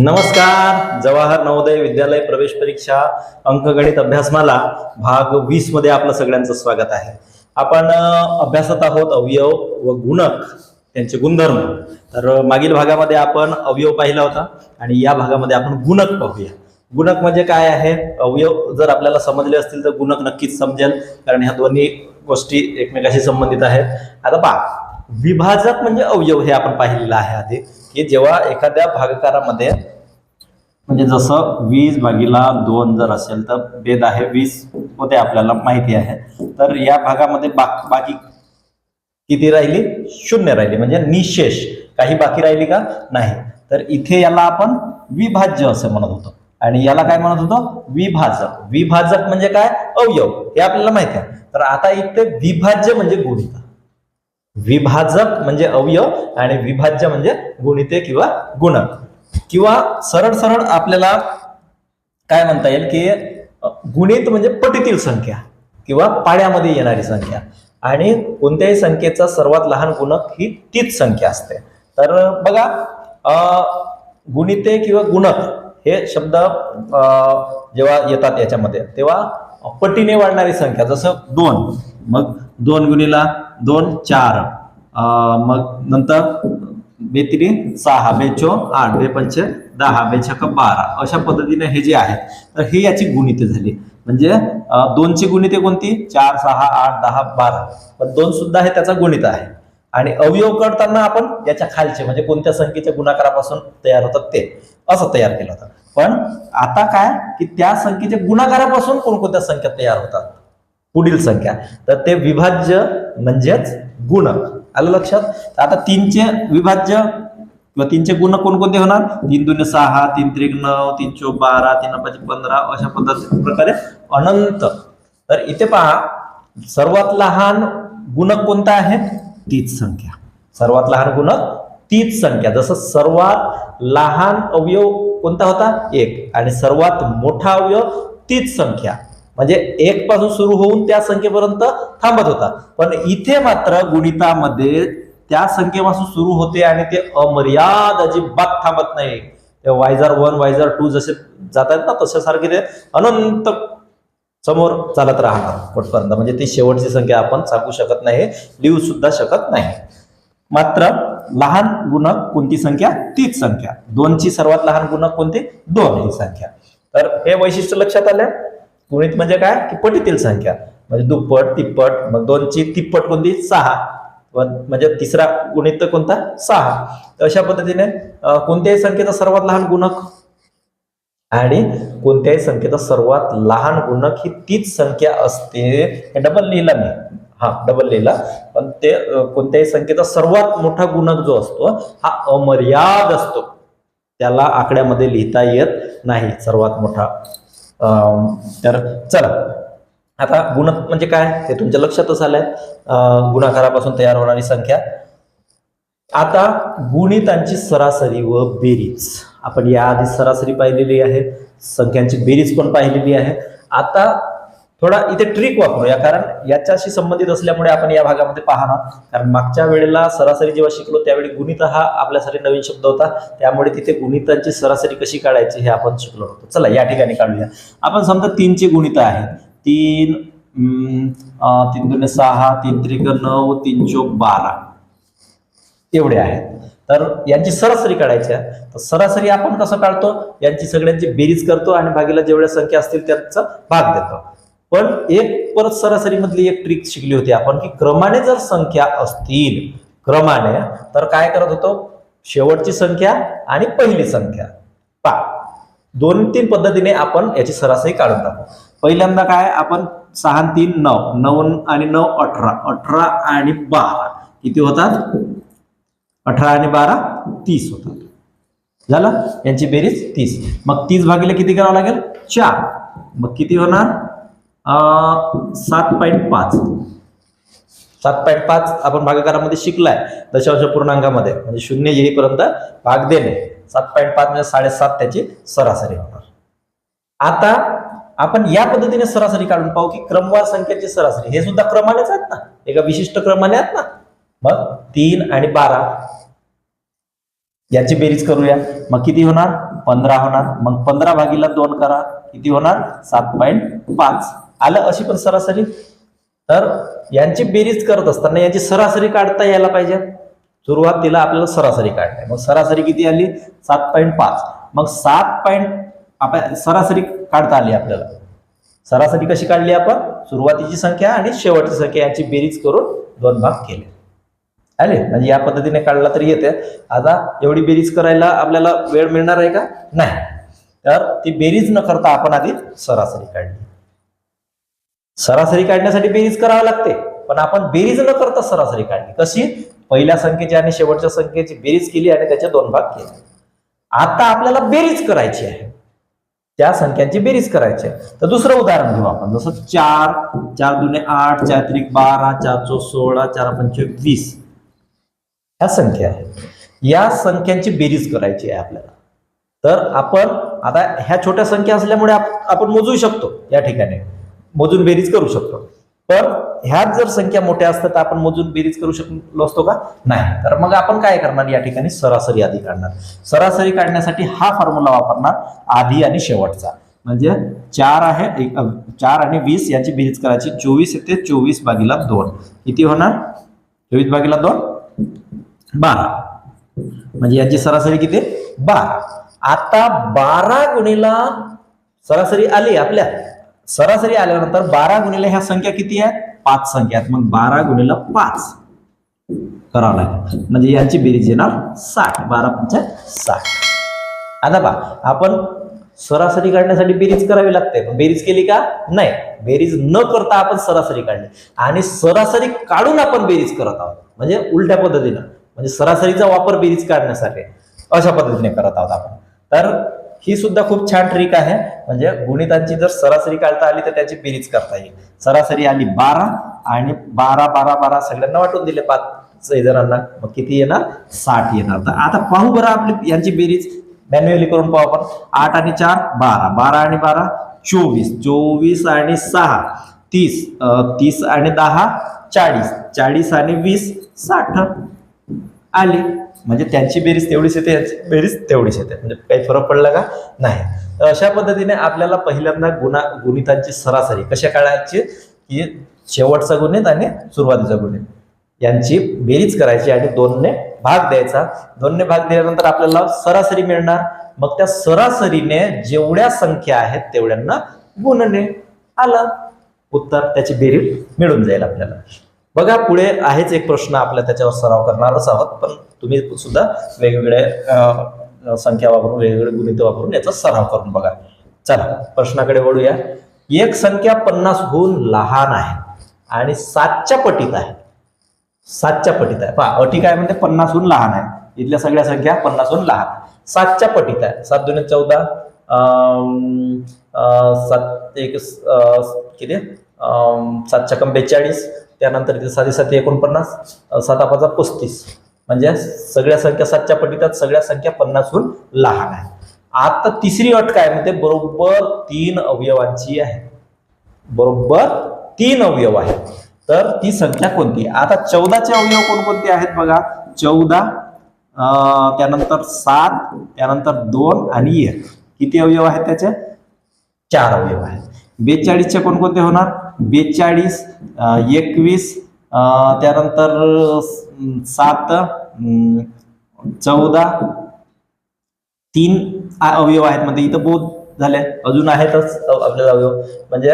नमस्कार. जवाहर नवोदय विद्यालय प्रवेश परीक्षा अंकगणित अभ्यासमाला भाग वीसमध्ये आपलं सगळ्यांचं स्वागत आहे. आपण अभ्यासत आहोत अवयव व गुणक त्यांचे गुणधर्म. तर मागील भागामध्ये आपण अवयव पाहिला होता आणि या भागामध्ये आपण गुणक पाहूया. गुणक म्हणजे काय आहे? अवयव जर आपल्याला समजले असतील तर गुणक नक्कीच समजेल कारण ह्या दोन्ही गोष्टी एकमेकाशी संबंधित आहेत. आता पहा. विभाजक म्हणजे अवयव हे आपण पाहिलेलं आहे आधी. की जेव्हा एखाद्या भागकारामध्ये म्हणजे जसं वीस भागीला दोन जर असेल तर भेद आहे वीस होते आपल्याला माहिती आहे. तर या भागामध्ये बाक बाकी किती राहिली? शून्य राहिली. म्हणजे निशेष. काही बाकी राहिली का? नाही. तर इथे याला आपण विभाज्य असे म्हणत होतो. आणि याला काय म्हणत होतो? विभाजक. विभाजक म्हणजे काय? अवयव. हे आपल्याला माहिती आहे. तर आता इथे विभाज्य म्हणजे गुणिता. विभाजक म्हणजे अवयव आणि विभाज्य म्हणजे गुणिते किंवा गुणक. किंवा सरळ सरळ आपल्याला काय म्हणता येईल की गुणित म्हणजे पटीतील संख्या किंवा पाड्यामध्ये येणारी संख्या. आणि कोणत्याही संख्येचा सर्वात लहान गुणक ही तीच संख्या असते. तर बघा गुणिते किंवा गुणक हे शब्द जेव्हा येतात याच्यामध्ये तेव्हा पटीने वाढणारी संख्या जसं दोन. मग दोन गुणीला दोन चार. मग नंतर बेतिरी सहा बेचो आठ बे पंचे दहा बेछक बारा. अशा पद्धतीने हे जे आहे तर हे याची गुणिते झाली. म्हणजे दोनची गुणिते कोणती? चार सहा आठ दहा बारा. पण दोन सुद्धा हे त्याचा गुणित आहे. आणि अवयव करताना आपण याच्या खालचे म्हणजे कोणत्या संख्येच्या गुणाकारापासून तयार होतात ते असं तयार केलं होतं. पण आता काय? की त्या संख्येच्या गुणाकारापासून कोणकोणत्या संख्या तयार होतात? पुढील संख्या. तर ते विभाज्य म्हणजेच गुणक. आलं लक्षात? आता तीनचे विभाज्य किंवा तीनचे गुण कोणकोणते होणार? तीन दुने सहा तीन त्रिक नऊ तीन चो बारा तीन पाच पंधरा अशा पद्धती प्रकारे अनंत. तर इथे पहा सर्वात लहान गुणक कोणता आहे? तीच संख्या. सर्वात लहान गुणक तीच संख्या. जसं सर्वात लहान अवयव कोणता होता? एक. आणि सर्वात मोठा अवयव तीच संख्या. म्हणजे एक पासून सुरू होऊन त्या संख्येपर्यंत थांबत होता. पण इथे मात्र गुणितामध्ये त्या संख्येपासून सुरू होते आणि ते अमर्याद अजिबात थांबत नाही. ते वायझर वन वायझर टू जसे जातात ना तशासारखे ते अनंत समोर चालत राहणार कुठपर्यंत म्हणजे ती शेवटची संख्या आपण सांगू शकत नाही लिहू सुद्धा शकत नाही. मात्र लहान गुणक कोणती संख्या? तीच संख्या. दोनची सर्वात लहान गुणक कोणती? दोन ही संख्या. तर हे वैशिष्ट्य लक्षात आलं? गुणित म्हणजे काय? की पटीतील संख्या. म्हणजे दुप्पट तिप्पट मग दोनची तिप्पट कोणती? सहा. म्हणजे तिसरा गुणित कोणता? सहा. तर अशा पद्धतीने कोणत्याही संख्येचा सर्वात लहान गुणक आणि कोणत्याही संख्येचा सर्वात लहान गुणक ही तीच संख्या असते. डबल लिहिला मी. हा डबल लिहिला. पण ते कोणत्याही संख्येचा सर्वात मोठा गुणक जो असतो हा अमर्याद असतो. त्याला आकड्यामध्ये लिहिता येत नाही सर्वात मोठा. तर चला. आता गुणक म्हणजे काय? हे तुमच्या लक्षातच आलंय. गुणाकारापासून तयार होणारी संख्या. आता गुणितांची सरासरी व बेरीज. आपण याआधी सरासरी पाहिलेली आहे. संख्यांची बेरीज पण पाहिलेली आहे. आता थोडा इथे ट्रिक वापरूया कारण याच्याशी संबंधित असल्यामुळे आपण या भागामध्ये पाहणार. कारण मागच्या वेळेला सरासरी जेव्हा शिकलो त्यावेळी गुणित हा आपल्यासाठी नवीन शब्द होता. त्यामुळे तिथे गुणितांची सरासरी कशी काढायची हे आपण शिकलो होतो. चला या ठिकाणी काढूया. आपण समजा तीनची गुणित आहेत तीन अं, तीन दुने सहा तीन त्रिक नऊ तीन चोक बारा. एवढे आहेत. तर यांची सरासरी काढायची आहे. तर सरासरी आपण कसं काढतो? यांची सगळ्यांची बेरीज करतो आणि भागीला जेवढ्या संख्या असतील त्यांचा भाग देतो. पण एक परत सरासरीमधली एक ट्रिक शिकली होती आपण की क्रमाने जर संख्या असतील क्रमाने तर काय करत होतो? शेवटची संख्या आणि पहिली संख्या. पा दोन तीन पद्धतीने आपण याची सरासरी काढून टाकू. पहिल्यांदा काय? आपण सहा तीन नऊ नऊ आणि नऊ अठरा. अठरा आणि बारा. किती होतात? अठरा आणि बारा तीस होतात. झालं? यांची बेरीज तीस. मग तीस भागीला किती करावं लागेल? चार. मग किती होणार? सात पॉईंट पाच. सात पॉईंट पाच आपण भागाकारामध्ये शिकलाय दशांश पूर्णांकामध्ये. म्हणजे शून्य येईपर्यंत भाग देणे. सात पॉईंट पाच म्हणजे साडेसात त्याची सरासरी होणार. आता आपण या पद्धतीने सरासरी काढून पाहू की क्रमवार संख्येची सरासरी. हे सुद्धा क्रमानेच आहेत ना. एका विशिष्ट क्रमाने आहेत ना. मग तीन आणि बारा. याची बेरीज करूया. मग किती होणार? पंधरा होणार. मग पंधरा भागीला दोन करा. किती होणार? सात पॉईंट पाच. आलं अशी पण सरासरी. तर यांची बेरीज करत असताना यांची सरासरी काढता यायला पाहिजे. सुरुवातीला आपल्याला सरासरी काढणे मग सरासरी किती आली? सात पॉईंट पाच. मग सात पॉईंट आपण सरासरी काढता आली आपल्याला. सरासरी कशी काढली आपण? सुरुवातीची संख्या आणि शेवटची संख्या यांची बेरीज करून दोन भाग केले. आले? म्हणजे या पद्धतीने काढला तरी येते. आता एवढी बेरीज करायला आपल्याला वेळ मिळणार आहे का? नाही. तर ती बेरीज न करता आपण आधी सरासरी काढली. सरासरी काढण्यासाठी बेरीज करावी लागते. पण आपण बेरीज न करता सरासरी काढली. कशी? पहिल्या संख्येची आणि शेवटच्या संख्येची बेरीज केली आणि त्याचे दोन भाग केले. आता आपल्याला बेरीज करायची आहे. त्या संख्यांची बेरीज करायची आहे. तर दुसरं उदाहरण घेऊ आपण. जसं चार चार दुने आठ चार त्रिक बारा चार चो सोळा चार पंचवीस वीस. ह्या संख्या आहेत. या संख्यांची बेरीज करायची आहे आपल्याला. तर आपण आता ह्या छोट्या संख्या असल्यामुळे आपण मोजू शकतो या ठिकाणी. मोजून बेरीज करू शकतो. पण ह्याच जर संख्या मोठ्या असतात तर आपण मोजून बेरीज करू शकलो असतो का? नाही. तर मग आपण काय करणार? या ठिकाणी सरासरी आधी काढणार. सरासरी काढण्यासाठी हा फॉर्म्युला वापरणार आधी आणि शेवटचा. म्हणजे चार आहे एक- चार आणि वीस यांची बेरीज करायची. चोवीस येते चोवीस बागीला दोन. किती होणार? चोवीस बागीला दोन? बारा. म्हणजे यांची सरासरी किती? बारा. आता बारा गुणीला सरासरी आली आपल्या. सरासरी आल्यानंतर बारा गुणिले ह्या संख्या किती आहेत? पाच संख्या आहेत. मग बारा गुणिले पाच. करावं लागेल. म्हणजे यांची बेरीज येणार साठ. बारा पंच साठ. आता बा आपण सरासरी काढण्यासाठी बेरीज करावी लागते. बेरीज केली का? नाही. बेरीज न करता आपण सरासरी काढली. आणि सरासरी काढून आपण बेरीज करत आहोत. म्हणजे उलट्या पद्धतीनं. म्हणजे सरासरीचा वापर बेरीज काढण्यासाठी. अशा पद्धतीने करत आहोत आपण. तर ही सुद्धा खूप छान ट्रिक आहे. म्हणजे गुणितांची जर सरासरी काढता आली तर त्याची बेरीज करता येईल. सरासरी आली बारा आणि बारा बारा बारा सगळ्यांना वाटून दिले पाच जणांना. मग किती येणार? साठ येणार. तर आता पाहू बरं आपली यांची बेरीज. मॅन्युअली करून पाहू आपण. आठ आणि चार बारा. बारा आणि बारा चोवीस. चोवीस आणि सहा तीस. तीस आणि दहा चाळीस. चाळीस आणि वीस साठ आली. म्हणजे त्यांची बेरीज तेवढीच येते यांची बेरीज तेवढीच येते. म्हणजे काही फरक पडला का? नाही. तर अशा पद्धतीने आपल्याला पहिल्यांदा गुणा गुणितांची सरासरी कशा काढायची? की शेवटचा गुणित आणि सुरुवातीचा गुणित. यांची बेरीज करायची आणि दोनने भाग द्यायचा. दोनने भाग दिल्यानंतर आपल्याला सरासरी मिळणार. मग त्या सरासरीने जेवढ्या संख्या आहेत तेवढ्यांना गुणने आलं. उत्तर त्याची बेरीज मिळून जाईल आपल्याला. बघा पुढे आहेच एक प्रश्न आपल्या त्याच्यावर सराव करणारच आहोत पण तुम्ही सुद्धा वेगवेगळे संख्या वापरून वेगवेगळे गुणित वापरून याचा सराव करून बघा. चला प्रश्नाकडे वळूया. एक संख्या पन्नासहून लहान आहे आणि सातच्या पटीत आहे. सातच्या पटीत आहे. पहा अटी काय म्हणते? पन्नासहून लहान आहे. इथल्या सगळ्या संख्या पन्नासहून लहान. सातच्या पटीत आहे. सात दोन चौदा सात एक किती? सात चकम बेचाळीस त्यानंतर तिथे साधे साती एकोणपन्नास अं, साता पाचा पस्तीस. म्हणजे सगळ्या संख्या सातच्या पटीत सगळ्या संख्या पन्नासहून लहान आहे आता तिसरी अट काय म्हणते? बरोबर तीन अवयवांची आहे. बरोबर तीन अवयव आहेत. तर ती संख्या कोणती? आता चौदाचे अवयव कोणकोणते आहेत बघा? चौदा त्यानंतर सात त्यानंतर दोन आणि एक. किती अवयव आहेत त्याचे? चार अवयव आहेत. बेचाळीसचे कोणकोणते होणार? बेचाळीस एकवीस त्यानंतर सात चौदा तीन अवयव आहेत. म्हणजे इथं बोध झाले. अजून आहेतच आपल्याला अवयव. म्हणजे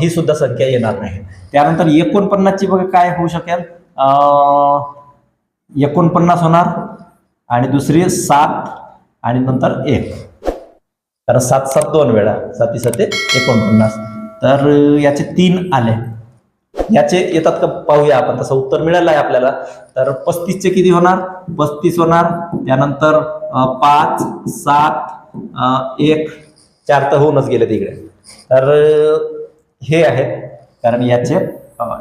ही सुद्धा संख्या येणार नाही. त्यानंतर एकोणपन्नासची बघा काय होऊ शकेल. एकोणपन्नास होणार. आणि दुसरी सात आणि नंतर एक. कारण सात सात दोन वेळा. साती साते एकोणपन्नास. तर याचे तीन आले. याचे येतात का? पाहूया आपण. तसं उत्तर मिळालं आहे आपल्याला. तर पस्तीसचे किती होणार? पस्तीस होणार. त्यानंतर पाच सात एक चार तर होऊनच गेले तिकडे तर हे आहे कारण याचे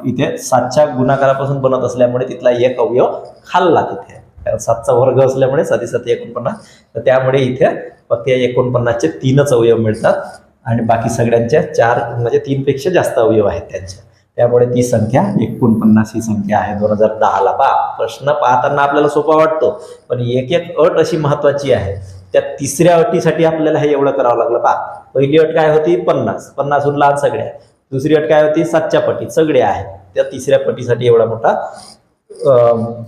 इथे सातच्या गुणाकारापासून बनत असल्यामुळे तिथला एक अवयव खाल्ला तिथे. कारण सातचा वर्ग असल्यामुळे साती साती एकोणपन्नास. तर त्यामुळे इथे फक्त या एकोणपन्नासचे तीनच अवयव मिळतात. आणि बाकी सगळ्यांच्या चार म्हणजे तीनपेक्षा जास्त अवयव आहेत त्यांच्या त्यामुळे ती संख्या एकोणपन्नास ही संख्या आहे. दोन हजार दहाला बा प्रश्न पाहताना आपल्याला सोपा वाटतो. पण एक एक अट अशी महत्वाची आहे. त्या तिसऱ्या अटीसाठी आपल्याला हे एवढं करावं लागलं. पा पहिली अट काय होती? पन्नास. पन्नासहून लहान सगळ्या. आहे दुसरी अट काय होती? सातच्या पटी. सगळे आहे त्या तिसऱ्या पटीसाठी एवढा मोठा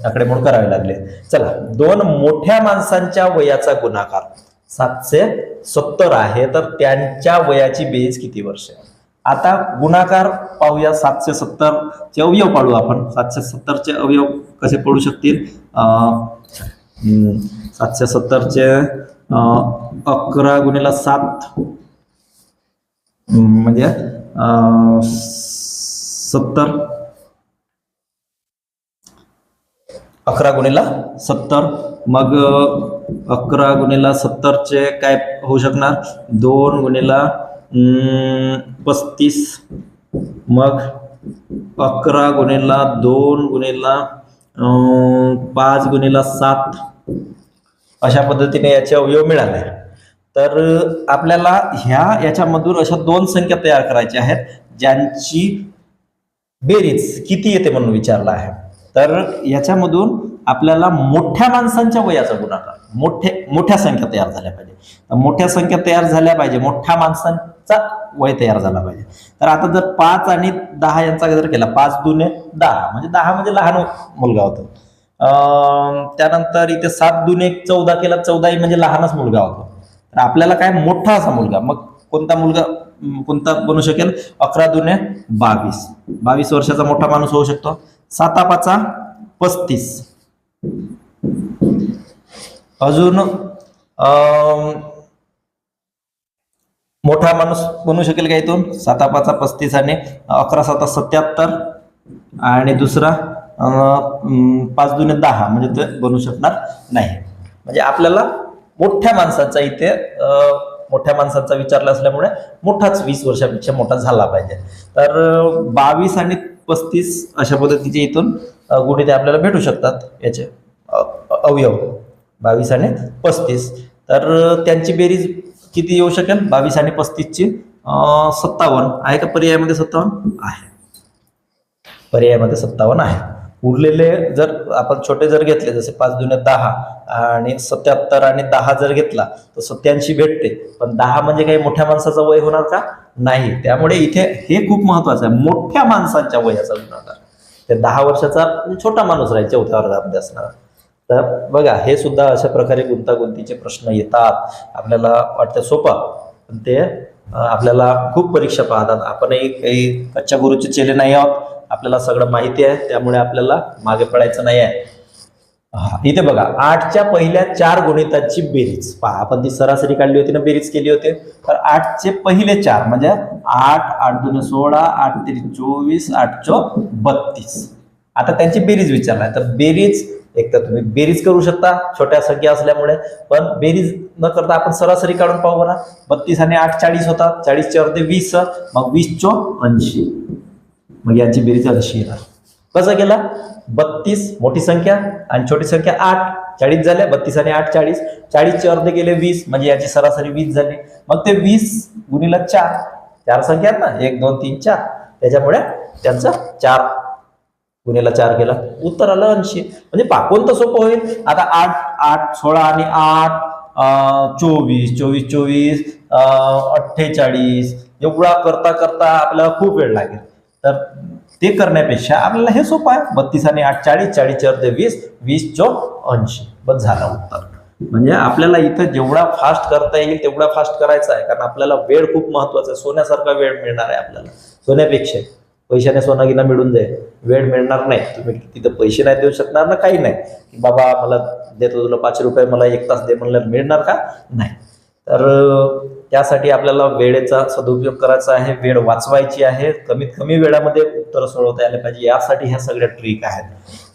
आकडेमोड करावे लागले. चला. दोन मोठ्या माणसांच्या वयाचा गुणाकार. सातशे सत्तर आहे तर त्यांच्या वयाची बेरीज किती वर्ष आहे? आता गुणाकार पाहूया सातशे सत्तर चे अवयव पाडू आपण. सातशे सत्तरचे अवयव कसे पडू शकतील? सातशे सत्तरचे अं, अकरा गुणिला सात म्हणजे अं, सत्तर. अकरा गुणिला सत्तर. मग अकरा गुणिला सत्तरचे काय होऊ शकणार? दोन गुणिला पस्तीस. मग अकरा गुणिला दोन गुणिला पाच गुणिला सात. अशा पद्धतीने याचे अवयव मिळाले. तर आपल्याला ह्या याच्यामधून अशा दोन संख्या तयार करायच्या आहेत ज्यांची बेरीज किती येते म्हणून विचारला आहे. तर याच्यामधून आपल्याला मोठ्या माणसांच्या वयाचा गुणाकार मोठे मोठ्या संख्या तयार झाल्या पाहिजे. मोठ्या संख्या तयार झाल्या पाहिजे मोठ्या माणसांचा वय तयार झाला पाहिजे. तर आता जर पाच आणि दहा यांचा जर केला पाच दुने दहा म्हणजे दहा म्हणजे लहान मुलगा होतो. त्यानंतर इथे सात दुने चौदा केला चौदाही म्हणजे लहानच मुलगा होतो. तर आपल्याला काय? मोठा असा मुलगा. मग कोणता मुलगा कोणता बनू शकेल? अकरा दुने बावीस. बावीस वर्षाचा मोठा माणूस होऊ शकतो. साता पाचा पस्तीस. अजून अं, मोठा माणूस बनू शकेल का इथून? साता पाचा पस्तीस आणि अकरा साता सत्याहत्तर. आणि दुसरा अं, पाच दुने दहा म्हणजे ते बनू शकणार नाही. म्हणजे आपल्याला मोठ्या माणसाचा इथे मोठ्या माणसाचा विचारला असल्यामुळे मोठाच वीस वर्षापेक्षा मोठा झाला पाहिजे. तर बावीस आणि पस्तीस अशा पद्धतीचे इथून अं, ते आपल्याला भेटू शकतात याचे. अवयव. बावीस आणि पस्तीस. तर त्यांची बेरीज किती येऊ शकेल? बावीस आणि पस्तीसची सत्तावन्न. आहे का पर्यायामध्ये सत्तावन्न? आहे. पर्यायामध्ये सत्तावन्न आहे. उरलेले जर आपण छोटे जर घेतले जसे पाच जुने दहा आणि सत्याहत्तर आणि दहा जर घेतला तर सत्याऐंशी भेटते. पण दहा म्हणजे काही मोठ्या माणसाचा वय होणार का? नाही. त्यामुळे इथे हे खूप महत्वाचं आहे. मोठ्या माणसांच्या वयाचा गुणाकार ते दहा वर्षाचा म्हणजे छोटा माणूस राहील चौथ्या वर्गात असणार तर बघा हे सुद्धा अशा प्रकारे गुंतागुंतीचे प्रश्न येतात. आपल्याला वाटतं सोपं पण ते आपल्याला खूप परीक्षा पाहतात. आपणही काही कच्च्या गुरुचे चेले नाही आहोत. आपल्याला सगळं माहिती आहे त्यामुळे आपल्याला मागे पडायचं नाही आहे. हा, इथे बघा आठच्या पहिल्या चार गुणितांची बेरीज. पहा आपण ती सरासरी काढली होती ना बेरीज केली होती. तर आठचे पहिले चार म्हणजे आठ आठ दोन सोळा आठ तरी चोवीस आठ चो बत्तीस. आता त्यांची बेरीज विचारलाय तर बेरीज एक तर तुम्ही बेरीज करू शकता छोट्या संख्या असल्यामुळे पण बेरीज न करता आपण सरासरी काढून पाहू बरा. बत्तीस आणि आठ चाळीस होतात. चाळीसच्या अर्धे वीस मग वीस चो ऐंशी. मग यांची बेरीज ऐंशी येणार. कसं गेला बत्तीस मोठी संख्या आणि छोटी संख्या आठ. चाळीस झाल्या बत्तीस आणि आठ चाळीस. चाळीसचे अर्धे गेले वीस म्हणजे याची सरासरी वीस झाली. मग ते वीस गुणीला चार. चार संख्या आहेत ना? एक दोन तीन चार. त्याच्यामुळे त्यांचं चार गुन्हेला चार केला. उत्तर आलं ऐंशी. म्हणजे पा कोणतं सोपं होईल. आता आठ आठ सोळा आणि आठ चोवीस. चोवीस चोवीस अठ्ठेचाळीस. एवढा करता करता आपल्याला खूप वेळ लागेल. तर ते करण्यापेक्षा आपल्याला हे सोपं आहे. बत्तीस आणि आठ चाळीस चाळीस अर्धे वीस वीस चौक ऐंशी. बस झाला उत्तर. म्हणजे आपल्याला इथं जेवढा फास्ट करता येईल तेवढा फास्ट करायचा आहे. कारण आपल्याला वेळ खूप महत्त्वाचा आहे. सोन्यासारखा वेळ मिळणार आहे आपल्याला. सोन्यापेक्षा. पैशाने सोनं गिना मिळून जाईल. वेळ मिळणार नाही. तुम्ही तिथं पैसे नाही देऊ शकणार ना काही नाही. की बाबा मला देतो तुला पाचशे रुपये मला एक तास दे म्हणलं मिळणार का? नाही. तर त्यासाठी आपल्याला वेळेचा सदुपयोग करायचा आहे वेळ वाचवायची आहे. कमीत कमी वेळामध्ये उत्तर सोडवता यायला पाहिजे. यासाठी ह्या सगळ्या ट्रिक आहेत.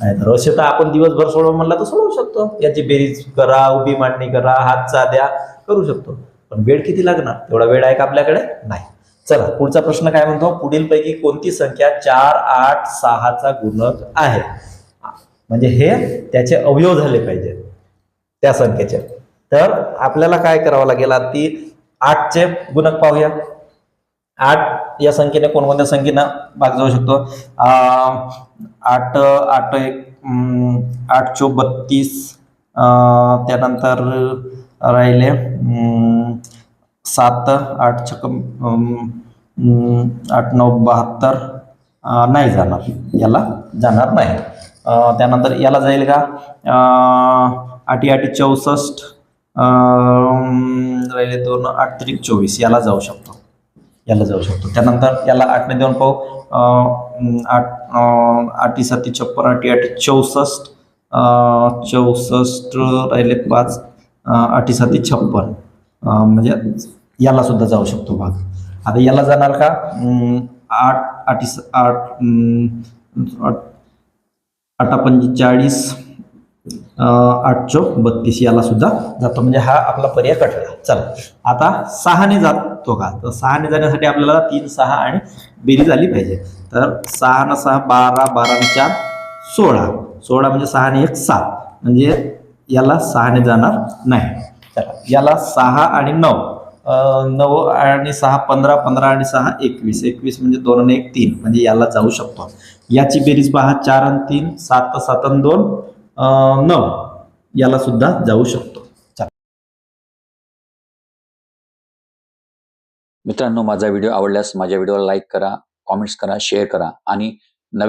नाहीतर तर आपण दिवसभर सोडव म्हणलं तर सोडवू शकतो. याची बेरीज करा उभी मांडणी करा हातचा द्या करू शकतो. पण वेळ किती लागणार? तेवढा वेळ आहे का आपल्याकडे? नाही. चला पुढचा प्रश्न काय म्हणतो? पुढील पैकी कोणती संख्या चार आठ सहाचा गुणक आहे? म्हणजे हे त्याचे अवयव झाले पाहिजे त्या संख्येचे. तर आपल्याला काय करावं लागेल? ती आठचे गुणक पाहूया. आठ या संख्येने कोणकोणत्या संख्येनं भाग जाऊ शकतो? आठ आठ एक आठ चो बत्तीस त्यानंतर राहिले सात आठ छक आठ नऊ बहात्तर नाही जाणार. याला जाणार नाही. त्यानंतर याला जाईल का? आठी आठी चौसष्ट राहिले दोन आठ त्रिक चोवीस याला जाऊ शकतो. याला जाऊ शकतो. त्यानंतर याला आठने देऊन पाहू. आठ आठी साती छप्पन आठी आठी चौसष्ट चौसष्ट राहिले पाच आठी साती छप्पन. म्हणजे याला सुद्धा जाऊ शकतो भाग. आता याला जाणार का? आठ आठी स- आठ आठ- पंचेचाळीस आठ चौक बत्तीस याला सुद्धा जातो. म्हणजे हा आपला पर्याय कटला चला. आता सहाने जातो का? तर सहाने जाण्यासाठी आपल्याला तीन सहा आणि बेरीज आली पाहिजे. तर सहा न सहा बारा बारा न चार सोळा. सोळा म्हणजे सहा आणि एक सात. म्हणजे याला सहाने जाणार नाही. चला. याला सहा आणि नऊ. नऊ आणि सहा पंधरा पंधरा आणि सहा एकवीस. एकवीस म्हणजे दोन आणि एक तीन. म्हणजे याला जाऊ शकतो. याची बेरीज पहा. चार आणि तीन सात सात आणि दोन नऊ याला सुद्धा जाऊ शकतो. मित्रांनो माझा व्हिडिओ आवडल्यास माझ्या व्हिडिओला लाईक करा कॉमेंट्स करा शेअर करा आणि